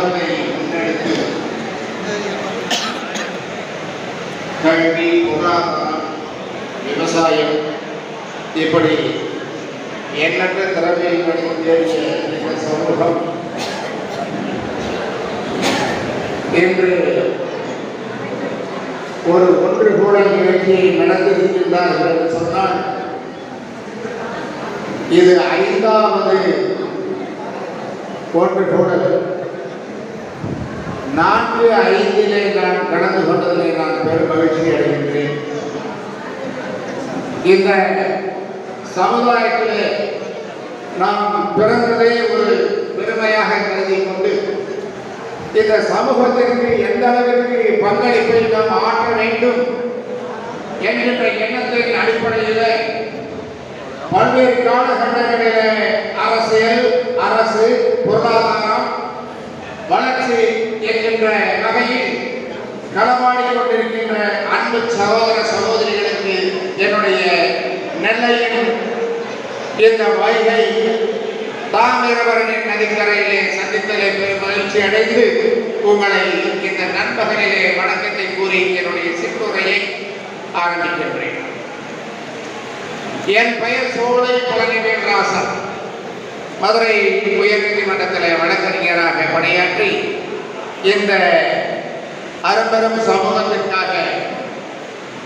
சமூகத்தை முன்னெடுத்து. கல்வி பொருளாதாரம் விவசாயம் இப்படி எண்ணற்ற திறமைகளை தேடிய இந்த சமூகம். இன்று ஒரு ஒன்று கூட நிகழ்ச்சியை நடந்திருக்கின்றார்கள் என்று சொன்னால் இது ஐந்தாவது ஒன்று கூட நான்கு ஐந்திலே நான் கலந்து கொண்டதிலே நான் பெரும் மகிழ்ச்சி அடைகின்றேன். இந்த சமுதாயத்திலே நாம் பிறந்ததே ஒரு பெருமையாக கருதி கொண்டு இந்த சமூகத்திற்கு எந்த அளவிற்கு பங்களிப்பை நாம் ஆற்ற வேண்டும் என்கின்ற எண்ணத்தின் அடிப்படையில் பல்வேறு காலகட்டங்களிலே அரசியல் அரசு பொருளாதார என்கின்ற வகையில் களமாடி கொண்டிருக்கின்ற அன்பு சகோதர சகோதரிகளுக்கு என்னுடைய நெல்லையின் இந்த வைகை தாமிரவரனின் நதிக்கரையிலே சந்தித்தலே பெரும் மகிழ்ச்சி அடைந்து உங்களை இந்த நண்பகலிலே வணக்கத்தை கூறி என்னுடைய சிற்றுரையை ஆரம்பிக்கின்றேன். என் பெயர் சோலை பழனிவேல் ராசன் மதுரை உயர்நீதிமன்றத்தில் வழக்கறிஞராக இந்த அரும்பெரும் சமூகத்திற்காக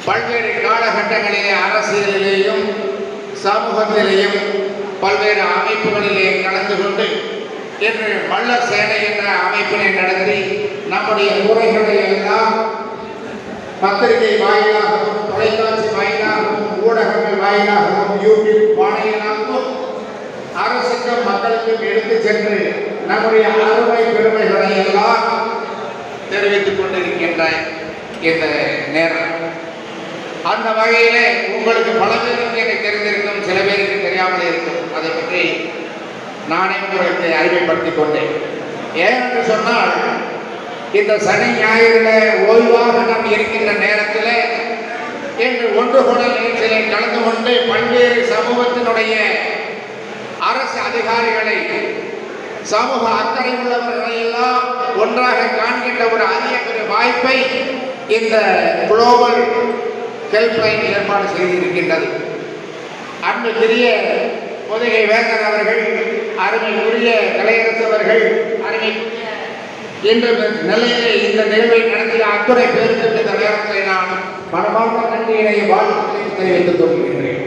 பல்வேறு காலகட்டங்களிலே அரசியலிலேயும் சமூகத்திலேயும் பல்வேறு அமைப்புகளிலே கலந்து கொண்டு இன்று மல்லர் சேனை என்ற அமைப்பினை நடத்தி நம்முடைய உரைகளை எல்லாம் பத்திரிகை வாயிலாகவும் தொலைக்காட்சி வாயிலாகவும் ஊடகங்கள் வாயிலாகவும் யூடியூப் வாயிலாகவும் அரசுக்கும் மக்களுக்கும் எடுத்து சென்று நம்முடைய அருமை பெருமைகளை எல்லாம் தெரிவித்துக் கொண்டிருக்கின்ற இந்த நேரம். அந்த வகையிலே உங்களுக்கு பல பேருக்கு எனக்கு தெரிந்திருக்கும் சில பேருக்கு தெரியாமல் இருக்கும். அதை பற்றி நானே உங்களுக்கு அறிமுகப்படுத்திக் கொண்டேன். ஏனென்று சொன்னால் இந்த சனி ஞாயிறில் ஓய்வாக நாம் இருக்கின்ற நேரத்தில் இன்று ஒன்று கூட கலந்து கொண்டு பல்வேறு சமூகத்தினுடைய அரசு அதிகாரிகளை சமூக அக்கறை உள்ளவர்களை எல்லாம் ஒன்றாக காண்கின்ற ஒரு அரிய வாய்ப்பை இந்த குளோபல் ஹெல்ப்லைன் ஏற்பாடு செய்திருக்கின்றது. அன்புக்குரிய பொதுகை வேந்தர் அவர்கள் அருமைக்குரிய கலையரசு அவர்கள் அருமைக்குரிய இன்று நிலையிலே இந்த நிகழ்வை நடத்திய அத்துறை பேருக்கு இந்த நேரத்தில் நான் மனமார்ந்த நன்றியினை வாழ்த்துக்களை தெரிவித்துக் கொள்கின்றேன்.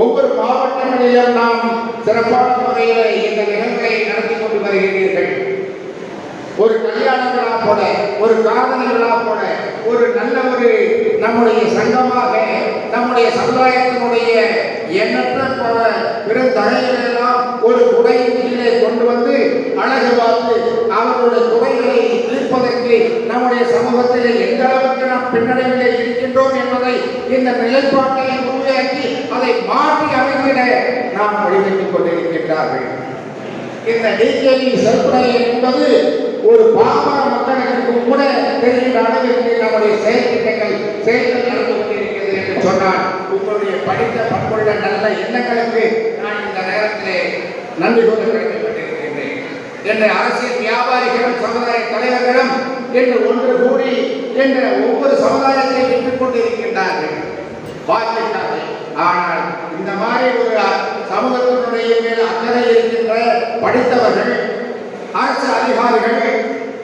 ஒவ்வொரு மாவட்டங்களிலும் நாம் சிறப்பான முறையில் இந்த நிகழ்வை நடத்தி கொண்டு வருகிறீர்கள் ஒரு கல்யாண விழா போல ஒரு காதல் விழா போல ஒரு நல்ல ஒரு நம்முடைய சங்கமாக நம்முடைய சமுதாயத்தினுடைய எண்ணற்ற பல பெருந்தகைகளெல்லாம் ஒரு குடையின் கீழே கொண்டு வந்து அழகு பார்த்து அவர்களுடைய குறைகளை தீர்ப்பதற்கு நம்முடைய சமூகத்தில் எந்த அளவுக்கு நாம் பின்னடைவிலே இருக்கின்றோம் என்பதை இந்த நிலைப்பாட்டை உருவாக்கி அதை மாற்றி அமைந்திட நாம் வழிவைத்துக் கொண்டிருக்கின்றார்கள். இந்த டிஜேபி செருப்படை என்பது ஒரு பாமர மக்களுக்கு கூட தெரிகிற அளவிற்கு நம்முடைய செயல்திட்டங்கள் செயல்கள் நடந்து கொண்டிருக்கிறது என்று சொன்னால் உங்களுடைய படித்த பண்புள்ள நல்ல எண்ணங்களுக்கு நான் இந்த நேரத்திலே நன்றி கொண்டு கடமைப்பட்டிருக்கின்றேன் என்ற அரசியல் வியாபாரிகளும் சமுதாய தலைவர்களும் என்று ஒன்று கூடி என்ற ஒவ்வொரு சமுதாயத்தை பெற்றுக் கொண்டிருக்கின்றார்கள் வாழ்க்கின்றார்கள் ஆனால் இந்த மாதிரி ஒரு சமூகத்தினுடைய மேல் அக்கறை இருக்கின்ற படித்தவர்கள் அரசு அதிகாரிகள்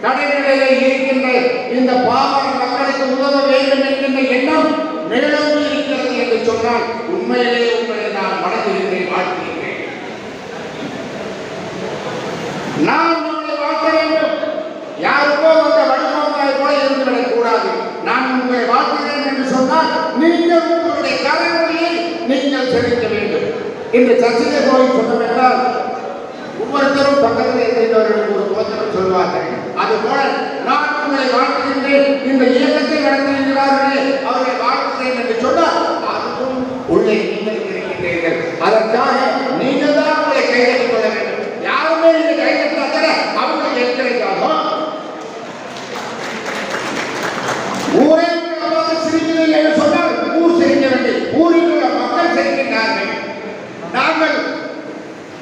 கடைநிலையில் இருக்கின்ற இந்த பாமர மக்களுக்கு உதவ வேண்டும் என்கின்ற எண்ணம் மேலோங்கி இருக்கிறது என்று சொன்னால் உண்மையிலே உங்களை நான் மனதிலிருந்து வாழ்த்துகிறேன். நான் உங்களை வாழ்த்த வேண்டும். யாருக்கோ அந்த வழிபாட்டாய் கூட இருந்துவிடக் கூடாது நான் உங்களை வாழ்த்துகிறேன் என்று சொன்னால் நீங்கள் உங்களுடைய கலைமொழியை நீங்கள் செலுத்த வேண்டும். இந்த சர்ச்சையை போய் சொன்னவென்றால் ஒவ்வொருத்தரும் பக்கத்தில் இருந்தவர்களுக்கு ஒரு கோத்திரம் சொல்வார்கள் அதுபோல நான் உங்களை வாழ்த்துகின்றேன் இந்த இயக்கத்தை நடத்துகிறார்களே அவர்களை வாழ்த்துகிறேன் என்று சொன்னால் அதுவும் உள்ளே நீங்கள் இருக்கின்றீர்கள் அதற்காக நீங்கள் தான் உங்களை கைதட்டிக் கொள்ள வேண்டும் யாருமே இந்த கைதட்டாத அவங்க எத்தனைக்காகும்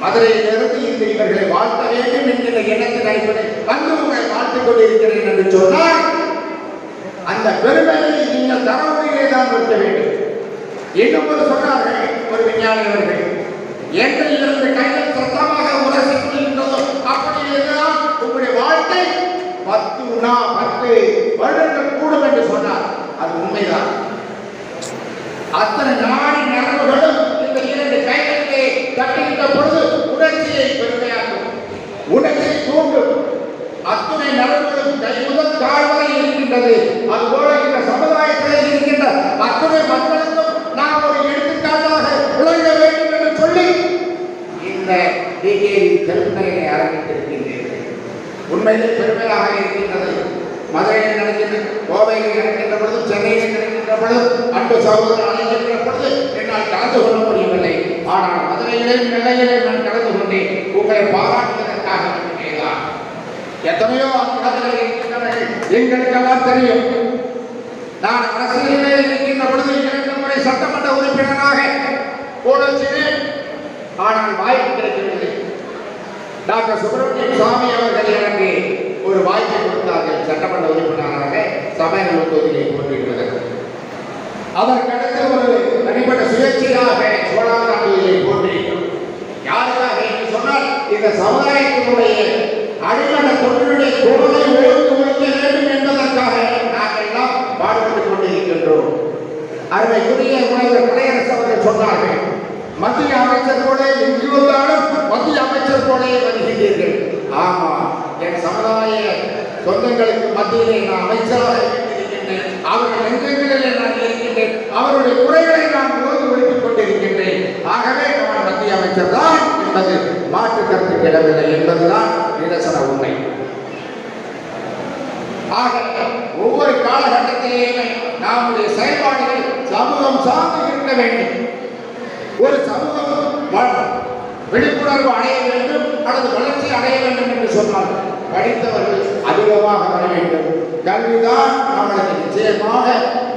மதுரையிலிருந்து இந்த இவர்களை வாழ்த்த வேண்டும் என்கிற எண்ணத்தின் அடிப்படையில் வந்து உங்களை பார்த்துக் கொண்டிருக்கிறேன் என்று சொன்னால் அந்த பெருமையை நீங்கள் தரவுடையே தான் நிறுத்த வேண்டும். இன்னும் ஒரு சொன்னார்கள் ஒரு விஞ்ஞானி அவர்கள் என்று இருந்து கைகள் சத்தமாக உரசி கொள்கின்றதோ அப்படி இருந்தால் உங்களுடைய வாழ்க்கை பத்து நா பத்து வருடங்கள் கூடும் என்று சொன்னார். அது உண்மைதான். அத்தனை நாடி உணர்ச்சியை தூண்டும் அத்துணை நலன்களும் கைமுதல் கால் வரை இருக்கின்றது. அதுபோல இந்த சமுதாயத்தில் இருக்கின்ற அத்துணை மக்களுக்கும் நாம் ஒரு எடுத்துக்காட்டாக விளங்க வேண்டும் என்று சொல்லி இந்த டிகேரி பெருமையை ஆரம்பித்திருக்கின்றீர்கள் உண்மையிலே பெருமையாக இருக்கின்றது. மதுரையில் நடக்கின்ற கோவையில் நடக்கின்ற பொழுது சென்னையில் நடக்கின்ற பொழுது அன்பு சகோதரர் அழைக்கின்ற பொழுது என்னால் கலந்து கொள்ள முடியவில்லை. ஆனால் மதுரையிலே நிலையிலே நான் கலந்து கொண்டேன். உங்களை பாராட்டுவதற்காக மட்டுமேதான் எத்தனையோ இடங்களில் இருக்கின்றவர்கள் எங்களுக்கெல்லாம் தெரியும். நான் அரசியலே இருக்கின்ற பொழுது இரண்டு முறை சட்டமன்ற உறுப்பினராக போடச்சினேன் ஆனால் வாய்ப்பு கிடைக்கவில்லை. டாக்டர் சுப்பிரமணியம் சுவாமி அவர்கள் எனக்கு ஒரு வாய்ப்பை கொடுத்தார்கள். சட்டமன்ற உறுப்பினராக சபைகள் தொகுதியை போட்டியிடுவதற்கு. அதற்கடுத்து ஒரு தனிப்பட்ட சுயேட்சையாக சோழாங்காட்டியை போட்டியிட்டோம் யாருக்காக என்று இந்த சமுதாயத்தினுடைய அடிமட்ட தொழிலுடைய குரலை ஒழுங்கு வைக்க வேண்டும் என்பதற்காக நாங்கள் எல்லாம் பாடுபட்டுக் கொண்டிருக்கின்றோம். அருமைக்குரிய முனைவர் கலையரசு அவர்கள் சொன்னார்கள் மத்திய அமைச்சர் போல எங்கு வந்தாலும் மத்திய அமைச்சர் போல வருகின்றீர்கள். ஆமா என் சமுதாய சொந்தங்களுக்கு மத்தியிலே நான் அமைச்சராக இருக்கின்றேன் அவர்கள் நெஞ்சங்களிலே நான் இருக்கின்றேன். அவருடைய குறைகளை நான் உணர்ந்து ஒழித்துக் கொண்டிருக்கின்றேன். ஆகவே அமைச்சர்தான் என்பது மாற்று கருத்து கிடவில்லை என்பதுதான் நிதர்சன உண்மை. ஆக ஒவ்வொரு காலகட்டத்திலேயுமே நம்முடைய செயல்பாடுகள் சமூகம் சார்ந்து இருக்க வேண்டும். ஒரு சமூகம் வ- விழிப்புணர்வு அடைய வேண்டும் அல்லது வளர்ச்சி அடைய வேண்டும் என்று சொன்னால் படித்தவர்கள் அதிகமாக வர வேண்டும். கல்விதான் நம்மளுக்கு நிச்சயமாக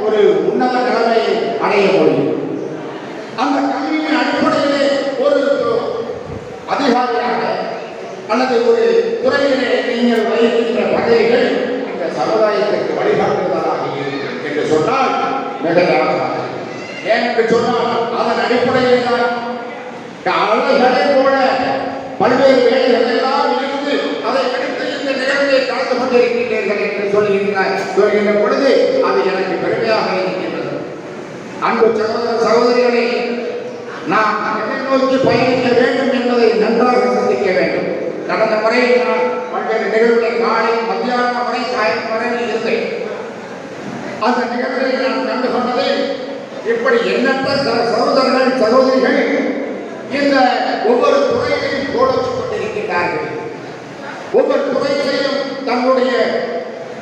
ஒரு உன்னத நிலைமையை அடைய முடியும். அந்த கல்வியின் அடிப்படையிலே அதிகாரியாக அல்லது ஒரு துறையிலே நீங்கள் வகிக்கின்ற பதவிகள் இந்த சமுதாயத்திற்கு வழிகாட்டுவதாக இருக்கும் என்று சொன்னால் மிகையாகாது ஏன் என்று சொன்னால் அதன் அடிப்படையில் தான் அழகரை போல பல்வேறு வேலைகள் எல்லாம் இருந்து அதை எடுத்து இந்த நிகழ்வை கலந்து கொண்டிருக்கின்றீர்கள் என்று சொல்கின்றார். சொல்கின்ற பொழுது அது எனக்கு பெருமையாக இருக்கின்றது. அன்பு சகோதர சகோதரிகளை நாம் எதை நோக்கி பயணிக்க வேண்டும் என்பதை நன்றாக சிந்திக்க வேண்டும். கடந்த முறை நான் பல்வேறு நிகழ்வுகளை காலை மத்தியானம் வரை சாயம் வரை இருந்தேன். அந்த நிகழ்வை நான் கண்டு கொண்டது இப்படி எண்ணற்ற சகோதரர்கள் சகோதரிகள் இந்த ஒவ்வொரு துறையிலையும் கோலச்சு கொண்டிருக்கிறார்கள் ஒவ்வொரு துறையிலையும் தங்களுடைய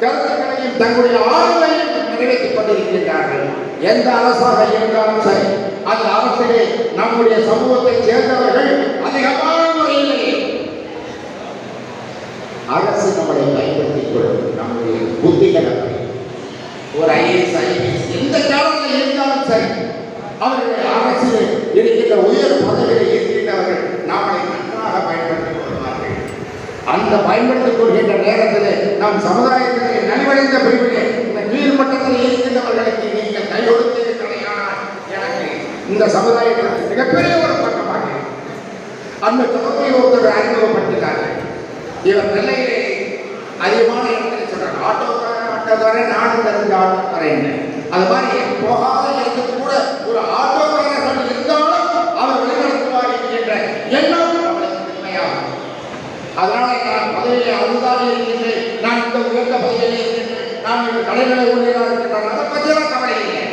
கருத்துக்களையும் தங்களுடைய ஆளுமையும் நிறைவேற்றிக் கொண்டிருக்கின்றார்கள் எந்த அரசாக இருந்தாலும் சரி அந்த அரசிலே நம்முடைய சமூகத்தை சேர்ந்தவர்கள் அதிகமான முறையிலே அரசு நம்மளை பயன்படுத்திக் கொள்ளும் நம்முடைய புத்திகளை ஒரு ஐஏஎஸ் ஐபிஎஸ் எந்த காலத்தில் இருந்தாலும் சரி அவர்களுடைய அரசியல் இருக்கின்ற உயர் பதவியில் இருக்கின்றவர்கள் நம்மளை நன்றாக பயன்படுத்திக் கொள்வார்கள். அந்த பயன்படுத்திக் கொள்கின்ற நேரத்தில் நம் சமுதாயத்திலே நலிவடைந்த பிரிவிலே இந்த இருக்கின்றவர்களுக்கு நீங்கள் கை கொடுத்தீர்களேயானால் எனக்கு இந்த சமுதாயத்திற்கு மிகப்பெரிய ஒரு பக்கமாக அந்த தொடர்பை ஒருத்தர் அறிமுகப்படுத்தினார்கள் இவர் நெல்லையிலே அதிகமான இடத்தில் சொல்றாங்க ஆட்டோக்காரன் ஆட்டோக்காரன் நானும் தெரிஞ்ச ஆட்டோக்காரன் அது மாதிரி போகாத இடத்துக்கு கூட ஒரு ஆட்டோக்காரர்கள் இருந்தாலும் அவர் வெளிநடத்துவார் என்கின்ற எண்ணம் அவளுக்கு உண்மையாகும். அதனால நான் பதவியை அதுதான் இருக்கின்றேன் நான் இந்த உயர்ந்த பதவியிலே நாங்கள் கலைகளை ஊழியராக இருக்கின்றேன் அதை பற்றியெல்லாம் கவலை இல்லை.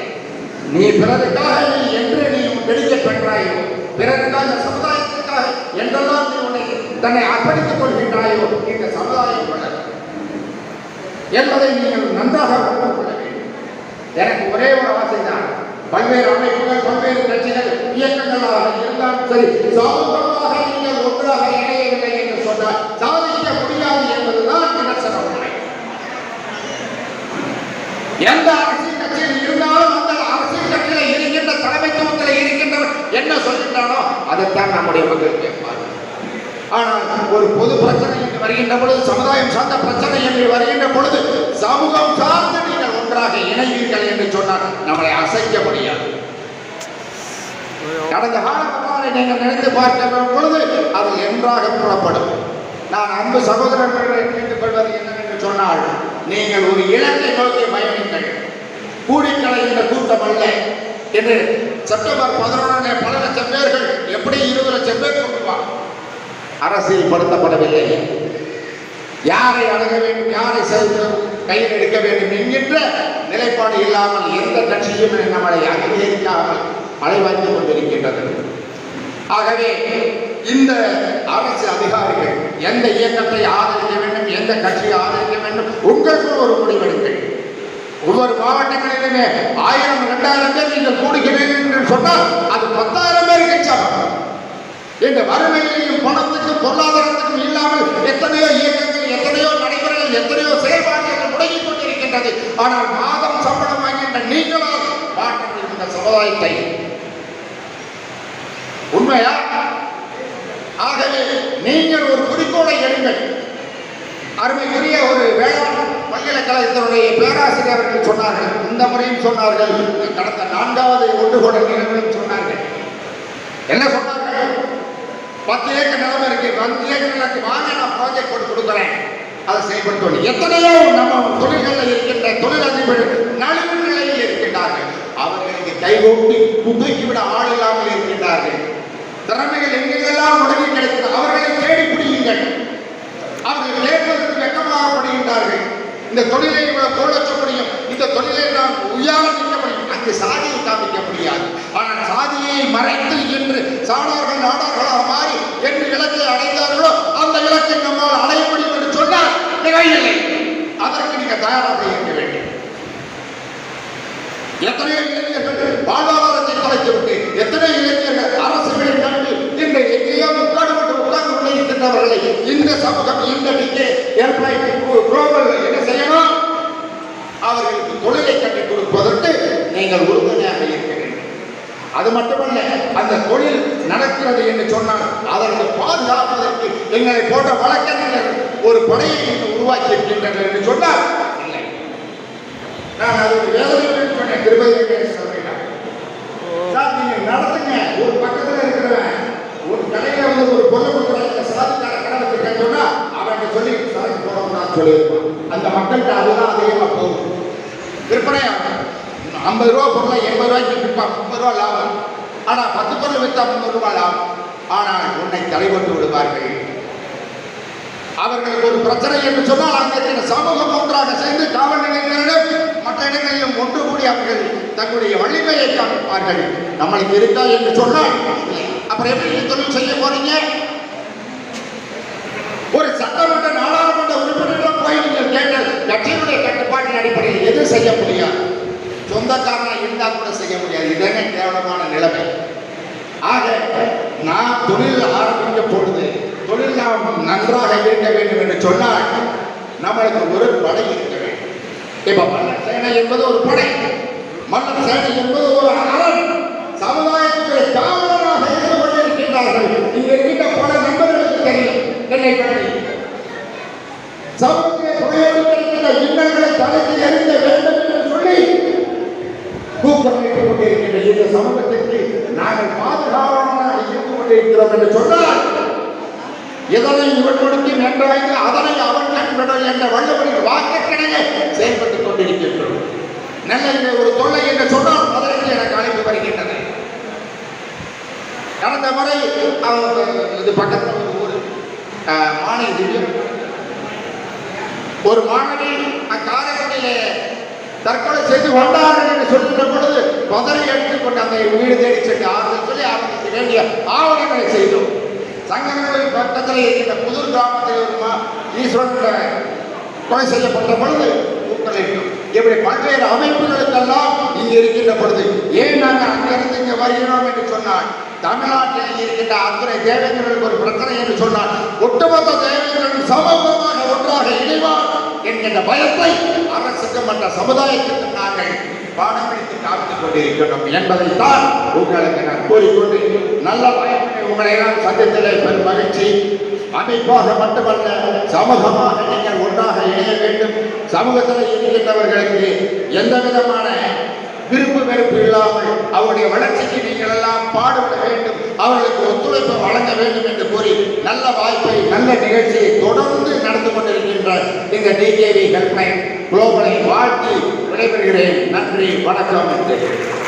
நீ பிறருக்காக நீ என்று நீ வெடிக்க பெற்றாயோ பிறருக்காக சமுதாயத்திற்காக என்றெல்லாம் நீ உன்னை தன்னை அர்ப்பணித்துக் கொள்கின்றாயோ இந்த சமுதாயம் வளரும். என்பதை நீங்கள் நன்றாக உணர்ந்து கொள்ள வேண்டும். எனக்கு ஒரே ஒரு ஆசை தான் பல்வேறு அமைப்புகள் பல்வேறு கட்சிகள் இயக்கங்களாக இருந்தாலும் சரி சமூகமாக நீங்கள் ஒன்றாக இணையவில்லை என்று சொன்னால் சாதிக்க முடியாது என்பதுதான் நிதர்சன உண்மை எந்த அரசியல் கட்சியில் இருந்தாலும் அந்த அரசியல் கட்சியில இருக்கின்ற தலைமைத்துவத்தில் இருக்கின்றவர் என்ன சொல்கின்றானோ அதைத்தான் நம்முடைய மக்கள் கேட்பார் ஆனால் ஒரு பொது பிரச்சனை என்று வருகின்ற பொழுது சமுதாயம் சார்ந்த பிரச்சனை என்று வருகின்ற பொழுது சமூகம் சார்ந்து நீங்கள் ஒன்றாக இணைவீர்கள் என்று சொன்னால் நம்மளை அசைக்க முடியாது. கடந்த கால வரலாறை நீங்கள் நினைத்து பார்க்கின்ற பொழுது அது என்றாக புறப்படும் நான் அன்பு சகோதரர்களை கேட்டுக்கொள்வது என்னவென்று சொன்னால் நீங்கள் ஒரு இலக்கை நோக்கி பயணிங்கள் கூடிக்கலைகின்ற கூட்டம் அல்ல என்று செப்டம்பர் பதினொன்று பல லட்சம் பேர்கள் எப்படி இருபது லட்சம் பேர் கொண்டுவார் அரசியல் படுத்தப்படவில்லை. யாரை அணுக வேண்டும் யாரை செய்து கையில் எடுக்க வேண்டும் என்கின்ற நிலைப்பாடு இல்லாமல் எந்த கட்சியும் நம்மளை அங்கீகரிக்காமல் அலைவாய்த்து கொண்டிருக்கின்றது. ஆகவே இந்த அரசு அதிகாரிகள் எந்த இயக்கத்தை ஆதரிக்க வேண்டும் எந்த கட்சியை ஆதரிக்க வேண்டும் உங்களுக்கு ஒரு முடிவெடுங்கள் ஒவ்வொரு மாவட்டங்களிலுமே ஆயிரம் இரண்டாயிரம் பேர் நீங்கள் கூடுகிறீர்கள் என்று சொன்னால் அது பத்தாயிரம் பேருக்கு சாப்பிடும் இந்த வறுமையிலையும் பணத்துக்கும் பொருளாதாரத்துக்கும் இல்லாமல் எத்தனையோ இயக்கங்கள் எத்தனையோ நடைமுறைகள் எத்தனையோ செயல்பாடுகள் முடங்கிக் கொண்டிருக்கின்றது. ஆனால் மாதம் சம்பளம் வாங்கின்ற நீங்களால் மாற்ற இந்த சமுதாயத்தை உண்மையா ஆகவே நீங்கள் ஒரு குறிக்கோளை எடுங்கள். அருமைக்குரிய ஒரு வேளாண் பல்கலைக்கழகத்தினுடைய பேராசிரியர் அவர்கள் சொன்னார்கள். இந்த முறையும் சொன்னார்கள். கடந்த நான்காவது ஒன்றுகோடல் நிகழ்விலும் சொன்னார்கள். என்ன சொன்னார்கள்? பத்து ஏக்கர் நிலம் இருக்கு. பத்து ஏக்கர் நிலத்துக்கு வாங்க நான் ப்ராஜெக்ட் போட்டு கொடுக்குறேன். அதை செயல்படுத்தணும். எத்தனையோ நம்ம தொழில்களில் இருக்கின்ற தொழிலதிபர்கள் நலிவு நிலையில் இருக்கின்றார்கள் அவர்களுக்கு கைகூட்டி விட ஆள் இல்லாமல் இருக்கின்றார்கள். திறமைகள் எங்கெல்லாம் உடனே கிடைக்கிறது அவர்களை தேடி பிடியுங்கள். அவர்கள் கேட்பதற்கு வெக்கமாகப்படுகின்றார்கள் இந்த தொழிலை இவ்வளவு தோழச்ச முடியும். இந்த தொழிலை நாம் உயர நிற்க முடியும். அங்கு சாதியை காமிக்க முடியாது. ஆனால் சாதியை மறைத்து என்று சாணார்கள் நாடார்களாக மாறி என்று இலக்கை அடைந்தார்களோ அந்த இலக்கை நம்மால் அடைய முடியும் என்று சொன்னால் நிகழ்நிலை அதற்கு நீங்க தயாராக இருக்க வேண்டும். எத்தனையோ இளைஞர்கள் வாழ்வாதாரத்தை தொலைத்துவிட்டு எத்தனை இளைஞர்கள் இருக்கின்றவர்களை இந்த சமூகம் இந்த டிகே குளோபல் என்ன செய்யணும்? அவர்களுக்கு தொழிலை கட்டிக் கொடுப்பதற்கு நீங்கள் உறுதுணையாக இருக்க வேண்டும். அது மட்டுமல்ல அந்த தொழில் நடக்கிறது என்று சொன்னால் அதற்கு பாதுகாப்பதற்கு எங்களை போன்ற வழக்கறிஞர் ஒரு படையை உருவாக்கி இருக்கின்றனர் என்று சொன்னால் இல்லை. நான் அது வேதனை சொன்னேன் திருப்பதி சொல்றேன் நீங்க நடத்துங்க. ஒரு பக்கத்துல இருக்கிறவன் ஒரு கடையில் வந்து ஒரு பொருள் சாதிக்கார சொன்னா அவன் சொல்லி சாதி போடக்கூடாதுன்னு சொல்லியிருப்பான். அந்த மக்கள்கிட்ட அதுதான் அதிகமாக போகும் விற்பனை ஐம்பது ரூபா பொருளை எண்பது ரூபாய்க்கு விற்பான். முப்பது ரூபா லாபம். ஆனா பத்து பொருள் விற்றா முப்பது ரூபா லாபம். ஆனால் உன்னை தலைவட்டு விடுவார்கள். அவர்களுக்கு ஒரு பிரச்சனை என்று சொன்னால் அங்கே இருக்கிற சமூகம் ஒன்றாக சேர்ந்து காவல் நிலையங்களிலும் மற்ற இடங்களிலும் ஒன்று கூடி அவர்கள் தங்களுடைய வலிமையை காமிப்பார்கள் நம்மளுக்கு இருக்கா என்று சொன்னால் அப்புறம் எப்படி தொழில் செய்ய போறீங்க? ஒரு சட்டமன்ற நாடாளுமன்ற உறுப்பினர்கள் போய் நீங்கள் கேட்ட கட்சியினுடைய கட்டுப்பாட்டின் அடிப்படையில் எதுவும் செய்ய முடியாது சொந்தக்காரனா இருந்தா கூட செய்ய முடியாது. இதுதாங்க கேவலமான நிலைமை. ஆக நான் தொழில் ஆரம்பிக்க பொழுது தொழில் நாம் நன்றாக இருக்க வேண்டும் என்று சொன்னால் நம்மளுக்கு ஒரு படை இருக்க வேண்டும். இப்ப மன்னர் சேனை என்பது ஒரு படை. மன்னர் சேனை என்பது ஒரு அரண். சமுதாயத்துடைய காவல் இருந்து கொண்டிருக்கின்றார்கள் இங்க இருக்கின்ற பல நண்பர்களுக்கு தெரியும் என்னை பற்றி சமூகத்திலே புகையோடு இருக்கின்ற இன்னல்களை தலைக்கு எறிந்த வேண்டும் என்று சொல்லி கூப்பிட்டு கொண்டிருக்கின்ற இந்த சமூகத்திற்கு நாங்கள் பாதுகாவலராக இருந்து கொண்டிருக்கிறோம் என்று சொன்னால் இதனை இவன் கொடுத்து நன்றாய்ந்து அதனை அவன் கண்படும் என்ற வள்ளுவரின் வாக்குக்கிடையே செயல்பட்டுக் கொண்டிருக்கின்றோம். நெல்லையிலே ஒரு தொல்லை என்று சொன்னால் அதற்கு எனக்கு அழைப்பு வருகின்றது. கடந்த முறை அவங்க இது பக்கத்தில் ஒரு ஊர் ஒரு மாணவி அக்காரைக்குடியிலே தற்கொலை செய்து கொண்டார்கள் என்று சொல்லுகிற பொழுது பதறி எடுத்துக்கொண்டு அந்த வீடு தேடி சென்று ஆறுதல் சொல்லி அவர்களுக்கு வேண்டிய ஆவணங்களை செய்தோம். சங்கங்களின் பக்கத்தில் இருக்கின்ற புதூர் கிராமத்தில் ஈஸ்வரன் கொலை செய்யப்பட்ட பொழுது கூட்டலிட்டோம் இப்படி பல்வேறு அமைப்புகளுக்கெல்லாம் இங்கே இருக்கின்ற பொழுது ஏன் நாங்கள் அங்கிருந்து இங்கே வருகிறோம் என்று சொன்னால் தமிழ்நாட்டில் இருக்கின்ற அத்தனை தேவைகளுக்கு ஒரு பிரச்சனை என்று சொன்னால் ஒட்டுமொத்த தேவேந்திரன் சமூகமாக ஒன்றாக இணைவார் என்கின்ற பயத்தை அரசுக்கு மற்ற சமுதாயத்திற்கும் நாங்கள் பாடம் பிடித்து காத்துக் கொண்டிருக்கிறோம் என்பதைத்தான் உங்களுக்கு நான் கூறிக்கொண்டு நல்ல வாய்ப்பினை உங்களை நான் சந்தித்ததில் பெரும் மகிழ்ச்சி. அமைப்பாக மட்டுமல்ல சமூகமாக நீங்கள் ஒன்றாக இணைய வேண்டும். சமூகத்தில் இருக்கின்றவர்களுக்கு எந்த விதமான விருப்பு வெறுப்பு இல்லாமல் அவருடைய வளர்ச்சிக்கு நீங்கள் எல்லாம் பாடுபட வேண்டும். அவர்களுக்கு ஒத்துழைப்பு வழங்க வேண்டும் என்று கூறி நல்ல வாய்ப்பை நல்ல நிகழ்ச்சியை தொடர்ந்து நடந்து கொண்டிருக்கின்ற இந்த டிகேவி ஹெல்ப்லைன் குளோபலை வாழ்த்தி விடைபெறுகிறேன். நன்றி வணக்கம். என்று